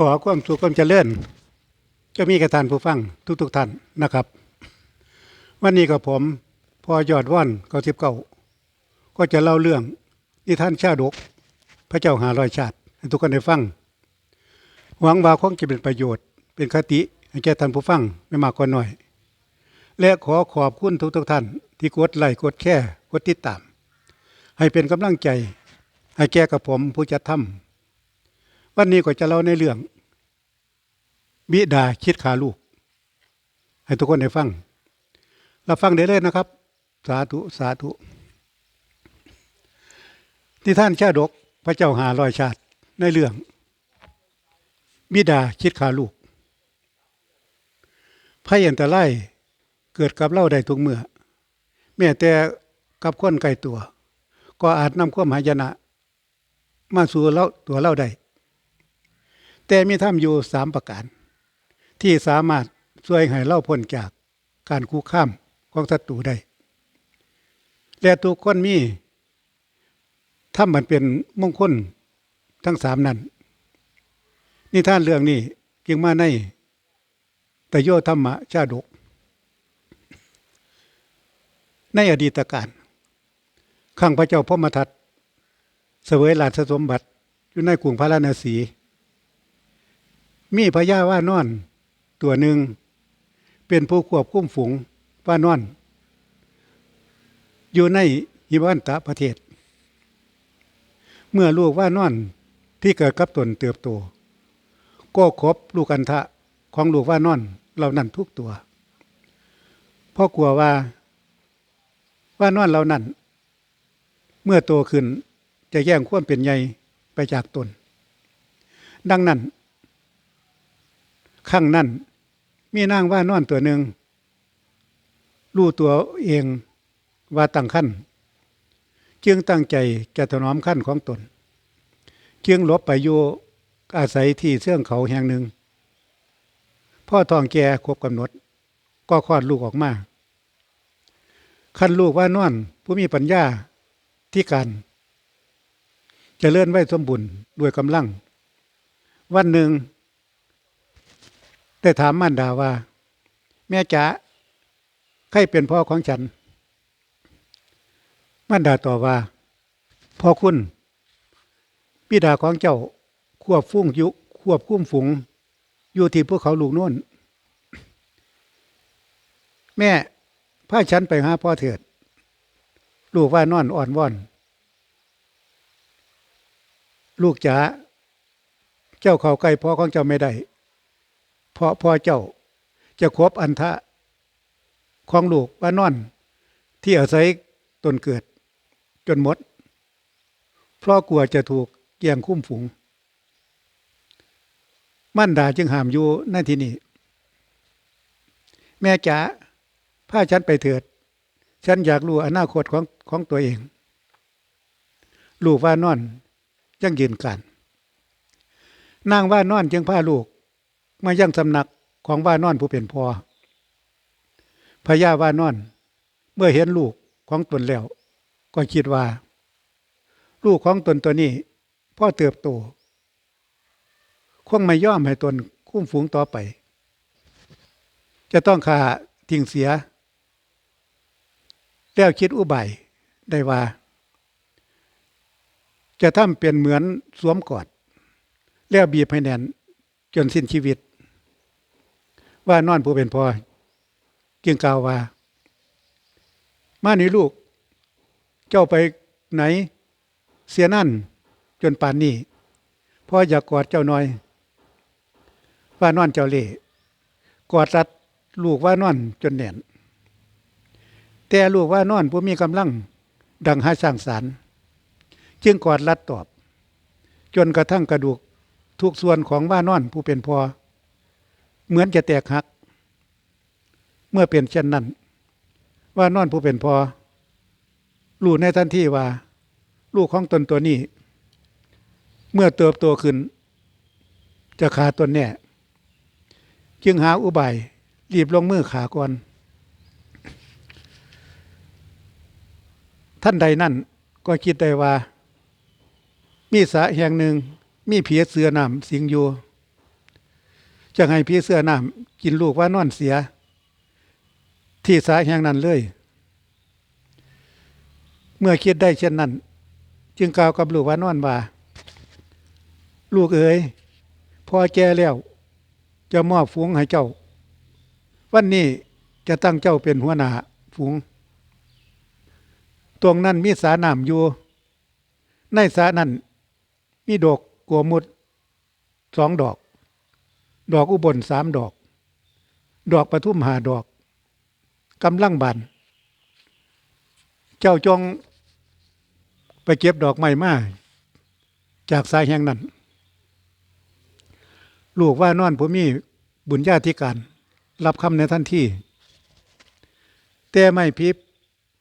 ขอความสุขความเจริญจะมีกระทานผู้ฟังทุกๆทท่านนะครับ วันนี้กับผมพอยอดว่อนเก้าสิบเก้าก็จะเล่าเรื่องนิทานชาดก พระเจ้าหาร้อยชาติให้ทุกคนได้ฟัง หวังว่าคงจะเป็นประโยชน์ เป็นคติให้แก่ท่านผู้ฟังไม่มากก็น้อย และขอขอบคุณทุกๆท่าน ที่กดไลค์กดแค่กดติดตาม ให้เป็นกำลังใจ ให้แก่กับผมผู้จัดทำ วันนี้ก็จะเล่าในเรื่อง บิดาคิดขาลูก ให้ทุกคนได้ฟังเราฟังได้เลยนะครับ สาธุสาธุที่ท่านชาดกพระเจ้าหาลอยชาติในเรื่อง บิดาคิดขาลูกภัยอันตรายเกิดกับเล่าได้ทุกเมื่อแม้แต่กับคนไกลตัว ก็อาจนำความหายนะ มาสู่เล่าตัวเล่าได้ แต่มีถ้ำอยู่สามประการ ที่สามารถช่วยให้เล่าพ้นจากการคู่ข้ามของศัตรูได้ และทุกคนมีถ้ำมันเป็นมงคลทั้งสามนั้นนี่ท่านเรื่องนี้จึงมาในแต่โยธรรมะชาดก ในอดีตการข้างพระเจ้าพมทัตเสวยราชสมบัติอยู่ในกรุงพระราณสี มีพญาว่านอน ตัวหนึ่ง เป็นผู้ควบคุมฝูงว่านอน อยู่ในฮิวันตะประเทศ เมื่อลูกว่านอนที่เกิดกับตนเติบโต ก็ครบลูกอันทะของลูกว่านอนเหล่านั้นทุกตัวเพราะกลัวว่าว่านอนเหล่านั้น เมื่อโตขึ้นจะแย่งความเป็นใหญ่ไปจากตน ดังนั้น ข้างนั้นมีนางว่านอนตัวหนึ่งรู้ตัวเองว่าตั้งขั้นจึงตั้งใจจะถนอมขั้นของตนจึงหลบไปอยู่อาศัยที่เสื่องเขาแห่งหนึ่ง พ่อทองแก่ครบกำหนด ก็คลอดลูกออกมาขั้นลูกว่านอนผู้มีปัญญาที่การจะเจริญไว้สมบุญด้วยกำลัง วันหนึ่ง ได้ถามมารดาว่า แม่จ๋าใครเป็นพ่อของฉัน มารดาตอบว่า พ่อคุณบิดาของเจ้าควบฟุ้งยุควบคุ้มฝูง อยู่ที่พวกเขาลูกน่นแม่พาฉันไปหาพ่อเถิด ลูกว่านอนอ่อนว่อน ลูกจ๋าเจ้าเขาใกล้พ่อของเจ้าไม่ได้ เพราะพ่อเจ้าจะครบอันทะของลูกว่านอน ที่อาศัยตนเกิด จนหมด เพราะกลัวจะถูกเกี่ยงคุ้มฝูง มั่นดาจึงห้ามอยู่ในที่นี้ แม่จ๋าพาฉันไปเถิด ฉันอยากรู้อนาคตของของตัวเอง ลูกว่านอนยังยืนกันนางว่านอนจึงพาลูก มายังสำนักของว่านอนผู้เป็นพ่อพญาว่านอน เมื่อเห็นลูกของตนแล้ว ก็คิดว่า ลูกของตนตัวนี้พ่อเติบโตคงไม่ย่อมให้ตนคุ้มฝูงต่อไป จะต้องขาทิ้งเสีย แล้วคิดอุบายได้ว่า จะทำเป็นเหมือนสวมกอด แล้วบีบให้แน่นจนสิ้นชีวิต ว่านอนผู้เป็นพ่อจึงกล่าวว่า มานี่ลูก เจ้าไปไหน เสียนั่น จนป่านนี้พ่ออยากกอดเจ้าหน่อย ว่านอนเจ้าเล่กอดรัดลูกว่านอนจนแน่น แต่ลูกว่านอนผู้มีกำลัง ดังหาสร้างสารจึงกอดรัดตอบ จนกระทั่งกระดูกทุกส่วนของว่านอนผู้เป็นพ่อ เหมือนจะแตกหัก เมื่อเป็นเช่นนั้น ว่านอนผู้เป็นพอรู้ในทันทีว่า ลูกของตนตัวนี้ เมื่อเติบโตขึ้น จะขาตนแน่จึงหาอุบายรีบลงมือขาก่อน ท่านใดนั่นก็คิดได้ว่า มีสะแห่งหนึ่งมีเผียเสือนำสิงอยู่ จะให้พี่เสื้อน้ำกินลูกว่านอนเสีย ที่สาแห่งนั้นเลย เมื่อคิดได้เช่นนั้น จึงกล่าวกับลูกว่านอนว่า ลูกเอ๋ยพอแก่แล้ว จะมอบฝูงให้เจ้า วันนี้จะตั้งเจ้าเป็นหัวหน้าฝูงตรงนั้นมีสาน้ำอยู่ ในสานั้นมีดอกกัวมุดสองดอก ดอกอุบลสามดอก ดอกปทุมหาดอกกำลังบานเจ้าจงไปเก็บดอกไม้มาจากสายแห่งนั้น ลูกว่านอนผมมีบุญญาธิการ รับคำในทันที่ แต่ไม่พิบ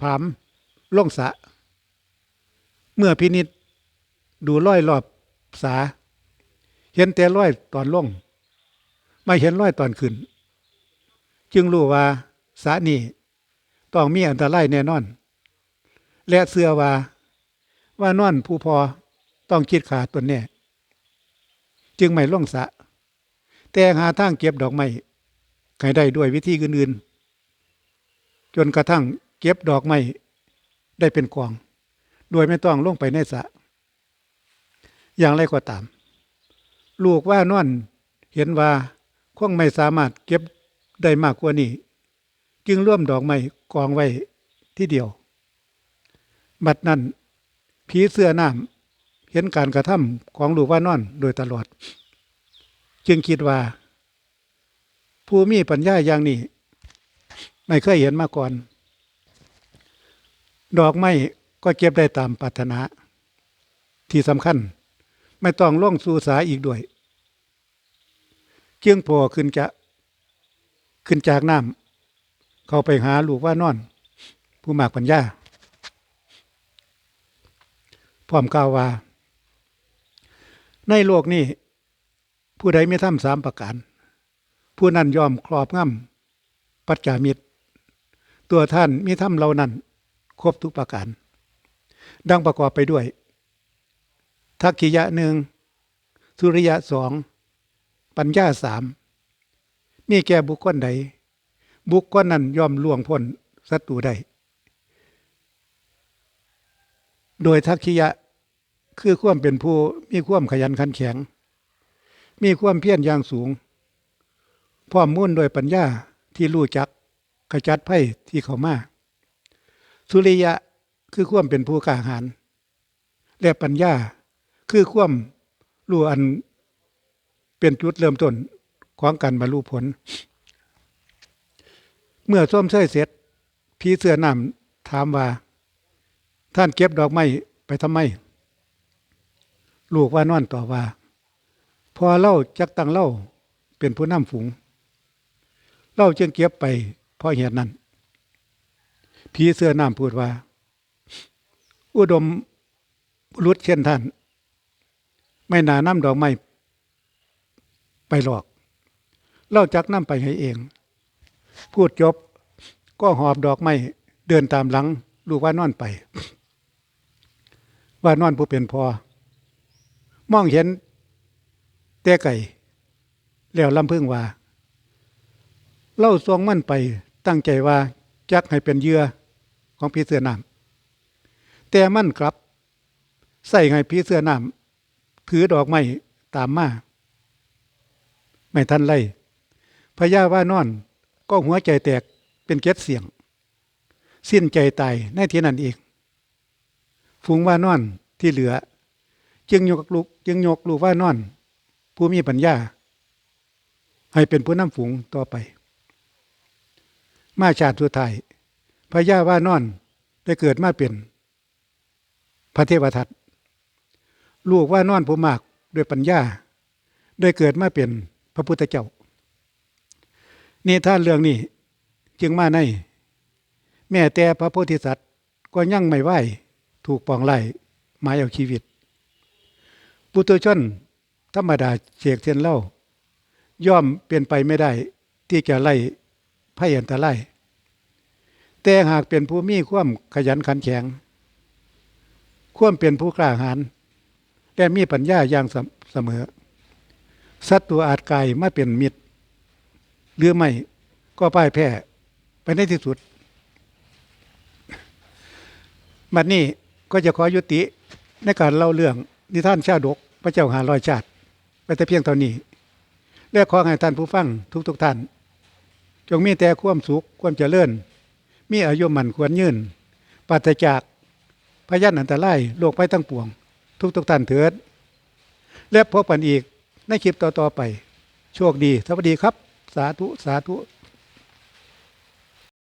ผามล่งสะ เมื่อพินิษดูร้อยรอบสา เห็นแต่ร้อยตอนล่ง ไม่เห็นร้อยตอนขึ้น จึงรู้ว่าสานี่ต้องมีอันตรายแน่นอน และเสื้อว่าว่านอนผู้พอต้องคิดขาดตัวแน่จึงไม่ล่งสะ แต่หาทางเก็บดอกไม้ให้ได้ด้วยวิธีอื่นๆ จนกระทั่งเก็บดอกไม้ได้เป็นกอง โดยไม่ต้องลงไปในสะ อย่างไรก็ตาม ลูกว่านอนเห็นว่า คงไม่สามารถเก็บได้มากกว่านี้ จึงร่วมดอกไม้กองไว้ที่เดียว บัดนั้นผีเสื้อน้ำเห็นการกระทำของลูกว่านอนโดยตลอด จึงคิดว่า ผู้มีปัญญาอย่างนี้ ไม่เคยเห็นมาก่อน ดอกไม้ก็เก็บได้ตามปรารถนา ที่สำคัญ ไม่ต้องล่องสู่สาอีกด้วย เจียงโผล่ขึ้นจะขึ้นจากน้ำเข้าไปหาลูกว่านอน ผู้มากปัญญาพร้อมกล่าวว่า ในโลกนี้ ผู้ใดไม่ทำสามประการ ผู้นั้นยอมครอบงำปัจจามิตร ตัวท่านมีทำเหล่านั้น ครบทุกประการ ดังประกอบไปด้วย ทักขิยะหนึ่งสุริยะสอง ปัญญาสามมีแก่บุคคลใด บุคคลนั้นยอมล่วงพ้นศัตรูได้ โดยทักขิยะคือความเป็นผู้มีความขยันขันแข็ง มีความเพียรอย่างสูง พร้อมมุ่นโดยปัญญาที่รู้จักขจัดไพ่ที่เขามาสุริยะคือความเป็นผู้กล้าหาญและปัญญาคือความรู้อัน เป็นจุดเริ่มต้นของการบรรลุผล เมื่อส้มเสยเสร็จพี่เสื้อนำถามว่า ท่านเก็บดอกไม้ไปทำไม ลูกว่านอนต่อว่า พอเล่าจักตังเล่าเป็นผู้นำฝูง เล่าจึงเก็บไปเพราะเหตุนั้นผีเสื้อน้ำพูดว่า อุดมรุษเช่นท่าน ไม่นาน้ำดอกไม้ ไปหลอก เล่าจักน้ำไปให้เอง พูดจบก็หอบดอกไม้เดินตามหลัง ลูกว่านอนไป ว่านอนผู้เป็นพอ มองเห็นแต่ไก่ แล้วลำพึ่งว่า เล่าทรงมั่นไปตั้งใจว่าจักให้เป็นเยื่อของผีเสื้อน้ำแต่มั่นกลับ ใส่ให้ผีเสื้อน้ำถือดอกไม้ตามมา ไม่ทันไล่พญาว่านอน ก็หัวใจแตกเป็นเก็ดเสียง สิ้นใจตายในที่นั้นเองฝูงว่านอนที่เหลือ จึงยกลูกจึงยกลูกว่านอน ผู้มีปัญญา ให้เป็นผู้นำฝูงต่อไป มาชาติสุดท้ายพญาว่านอนได้เกิดมาเป็น พระเทวทัตลูกว่านอนผู้มากด้วยปัญญา ได้เกิดมาเป็น พระพุทธเจ้า นี่ท่านเรื่องนี้จึงมาใน แม่แต่พระโพธิสัตว์ก็ยั่งไม่ไหวถูกปองไล่หมายเอาชีวิต ปุตุชนธรรมดาเฉกเทียนเล่า ย่อมเปลี่ยนไปไม่ได้ ที่จะไล่ไพ่อันตรายแต่หากเป็นผู้มีความขยันขันแข็งความเป็นผู้กล้าหาญและมีปัญญาอย่างเสมอ ศัตรูอาจกายมาเป็นมิตรหรือไม่ก็พ่ายแพ้ไปในที่สุดบัดนี้ก็จะขอยุติในการเล่าเรื่องนิทานชาดก พระเจ้าหาร้อยชาติไปแต่เพียงเท่านี้และขอให้ท่านผู้ฟังทุกๆทท่าน จงมีแต่ความสุขความเจริญ มีอายุมันควรยืนปราศจากพยันอันตรายโลกไปทั้งปวง ทุกๆท่านเถิด และพบกันอีก ในคลิปต่อๆไป โชคดี สวัสดีครับ สาธุ สาธุ